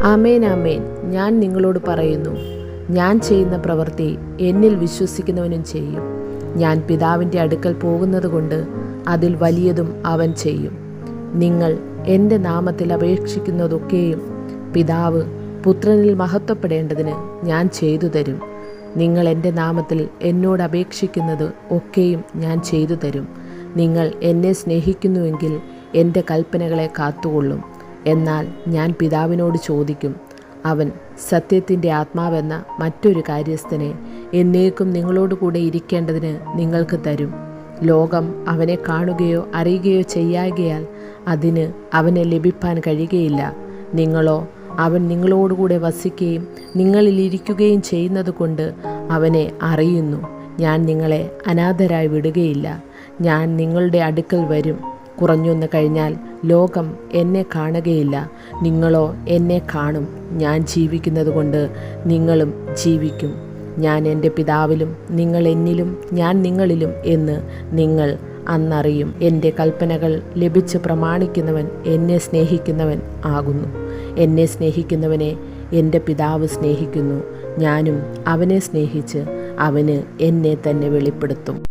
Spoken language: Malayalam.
ആമേൻ ആമേൻ. ഞാൻ നിങ്ങളോട് പറയുന്നു ഞാൻ ചെയ്യുന്ന പ്രവൃത്തി എന്നിൽ വിശ്വസിക്കുന്നവനും ചെയ്യും. ഞാൻ പിതാവിന്റെ അടുക്കൽ പോകുന്നത് കൊണ്ട് അതിൽ വലിയതും അവൻ ചെയ്യും. നിങ്ങൾ എന്റെ നാമത്തിൽ അപേക്ഷിക്കുന്നതൊക്കെയും പിതാവ് പുത്രനിൽ മഹത്വപ്പെടേണ്ടതിന് ഞാൻ ചെയ്തു തരും. നിങ്ങൾ എന്റെ നാമത്തിൽ എന്നോട് അപേക്ഷിക്കുന്നത് ഒക്കെയും ഞാൻ ചെയ്തു തരും. നിങ്ങൾ എന്നെ സ്നേഹിക്കുന്നുവെങ്കിൽ എന്റെ കൽപ്പനകളെ കാത്തുകൊള്ളും. എന്നാൽ ഞാൻ പിതാവിനോട് ചോദിക്കും അവൻ സത്യത്തിന്റെ ആത്മാവെന്ന മറ്റൊരു കാര്യസ്ഥനെ എന്നേക്കും നിങ്ങളോട് കൂടെ ഇരിക്കേണ്ടതിന് നിങ്ങൾക്ക് തരും. ലോകം അവനെ കാണുകയോ അറിയുകയോ ചെയ്യാകയാൽ അതിന് അവനെ ലഭിപ്പാൻ കഴിയുകയില്ല. നിങ്ങളോ അവൻ നിങ്ങളോടുകൂടെ വസിക്കുകയും നിങ്ങളിലിരിക്കുകയും ചെയ്യുന്നത് കൊണ്ട് അവനെ അറിയുന്നു. ഞാൻ നിങ്ങളെ അനാഥരായി വിടുകയില്ല. ഞാൻ നിങ്ങളുടെ അടുക്കൽ വരും. കുറഞ്ഞൊന്ന് കഴിഞ്ഞാൽ ലോകം എന്നെ കാണുകയില്ല. നിങ്ങളോ എന്നെ കാണും. ഞാൻ ജീവിക്കുന്നത് കൊണ്ട് നിങ്ങളും ജീവിക്കും. ഞാൻ എന്റെ പിതാവിലും നിങ്ങൾ എന്നിലും ഞാൻ നിങ്ങളിലും എന്ന് നിങ്ങൾ അന്നറിയും. എന്റെ കൽപ്പനകൾ ലഭിച്ച് പ്രമാണിക്കുന്നവൻ എന്നെ സ്നേഹിക്കുന്നവൻ ആകുന്നു. എന്നെ സ്നേഹിക്കുന്നവനെ എന്റെ പിതാവ് സ്നേഹിക്കുന്നു. ഞാനും അവനെ സ്നേഹിച്ച് അവന് എന്നെ തന്നെ വെളിപ്പെടുത്തും.